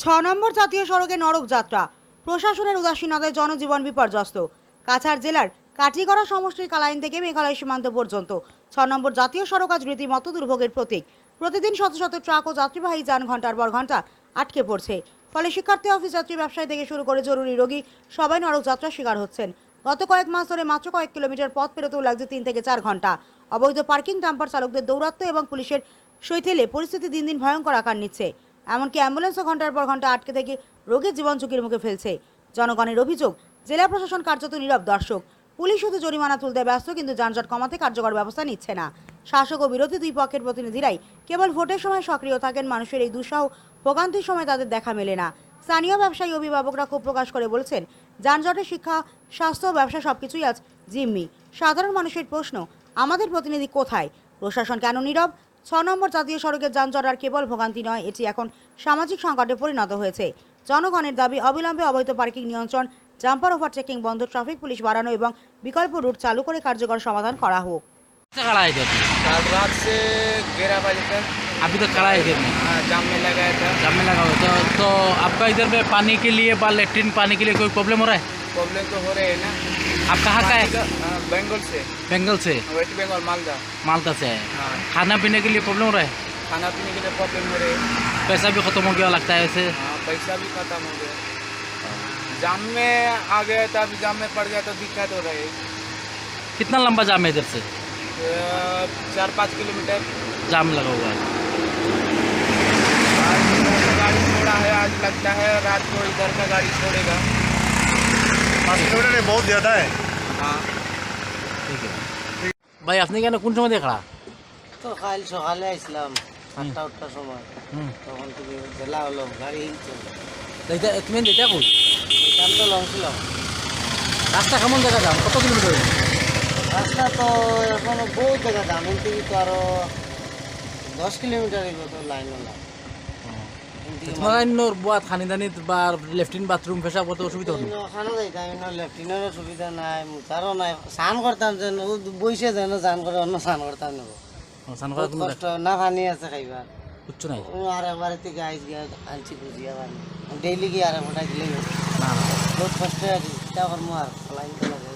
ছ নম্বর জাতীয় সড়কে নরক যাত্রা। প্রশাসনের উদাসীনতায় জনজীবন বিপর্যস্ত। কাছাড় জেলার কাটিগড়া সমষ্টির কালাইন থেকে মেঘালয় সীমান্ত পর্যন্ত। ছ নম্বর জাতীয় সড়ক আজ রীতিমতো দুর্ভোগের প্রতীক। প্রতিদিন শত শত ট্রাক ও যাত্রীবাহী যান ঘণ্টার পর ঘণ্টা আটকে পড়ছে। ফলে শিক্ষার্থী অফিস যাত্রী ব্যবসায়ী থেকে শুরু করে জরুরি রোগী সবাই নরক যাত্রার শিকার হচ্ছেন। গত কয়েক মাস ধরে মাত্র কয়েক কিলোমিটার পথ পেরোতেও লাগছে তিন থেকে চার ঘণ্টা অবৈধ পার্কিং, ডাম্পার চালকদের দৌরাত্ম্য এবং পুলিশের সৈথেলে পরিস্থিতি দিন দিন ভয়ঙ্কর আকার নিচ্ছে। এমনকি অ্যাম্বুলেন্সও ঘণ্টার পর ঘণ্টা আটকে থেকে রোগীর জীবন ঝুঁকির মুখে ফেলছে। জনগণের অভিযোগ, জেলা প্রশাসন কার্যত নীরব দর্শক। পুলিশ শুধু জরিমানা তুলতে ব্যস্ত, কিন্তু যানজট কমাতে কার্যকর ব্যবস্থা নিচ্ছে না। শাসক ও বিরোধী দুই পক্ষের প্রতিনিধিরাই কেবল ভোটের সময় সক্রিয় থাকেন, মানুষের এই দুঃসাহ ভোগান্তির সময় তাদের দেখা মেলে না। স্থানীয় ব্যবসায়ী অভিভাবকরা ক্ষোভ প্রকাশ করে বলছেন, যানজটের শিক্ষা, স্বাস্থ্য, ব্যবসা সবকিছুই আজ জিম্মি। সাধারণ মানুষের প্রশ্ন, আমাদের প্রতিনিধি কোথায়? প্রশাসন কেন নীরব? ছ নম্বর জাতীয় সড়কের যানজট আর কেবল ভোগান্তি নয় এটি এখন সামাজিক সংকটে পরিণত হয়েছে জনগণের দাবি অবিলম্বে অবৈধ পার্কিং নিয়ন্ত্রণ জাম্পার ওভারটেকিং বন্ধ ট্রাফিক পুলিশ বাড়ানো এবং বিকল্প রুট চালু করে কার্যকর সমাধান করা হোক से खड़ा है इधर कल रात से ग्यारह बजे तक अभी तक खड़ा है इधर में हाँ, जाम में लगाया था जाम में लगा हुआ है। तो तो आपका इधर में पानी के लिए बा लेट्रिन पानी के लिए कोई प्रॉब्लम हो रहा है प्रॉब्लम तो हो रहे हैं ना आप कहाँ का है? हाँ, बंगाल से। बंगाल से? वेस्ट बंगाल मालदा। मालदा से है। हाँ। खाना पीने के लिए प्रॉब्लम हो रहा है? खाना पीने के लिए प्रॉब्लम हो रहे। हैं पैसा भी खत्म हो गया लगता है ऐसे। हाँ पैसा भी खत्म हो गया। जाम में आ गया था अभी जाम में पड़ गया तो दिक्कत हो रही है। कितना लंबा जाम है इधर से? चार पाँच किलोमीटर। जाम लगा हुआ है। आज गाड़ी छोड़ा है आज लगता है रात को इधर का गाड़ी छोड़ेगा। পাঁচ কিলোমিটার বহুত ज़्यादा है हाँ ठीक है ভাই আপনি কেন কোন সময় দিয়ে খাড়া তো কাল সকালে আসলাম সাতটা আটটার সময় হুম তখন তুমি জেলা হলো গাড়ি চলছে এটা তুমি এটা কই এখান তো লং ছিল রাস্তা কেমন জায়গা যাম কত কিলোমিটার রাস্তা তো এখনো বহু জায়গা দাম কিন্তু তো আরো দশ কিলোমিটার এগুলো তো লাইন না তোমার অন্যর খানি দানি বা লেফটিন বাথরুম পেশাব করতে অসুবিধা হতো ওখানে যাইতাম অন্য লেফটিনেরও সুবিধা নাই মুতারও নাই স্নান করতাম যেন ও বইছে যেন স্নান করে অন্য স্নান করতাম নেব স্নান করা বহুত কষ্ট না পানি আছে খাইবার। কিচ্ছু নাই? ও আর একবার থেকে আইস গিয়া আনছি বুঝিয়া পানি ডেইলি গিয়ে আর ফোটাই দিলেই না না। বহুত কষ্ট আছে চিন্তা করব আর লাইন তো লাগে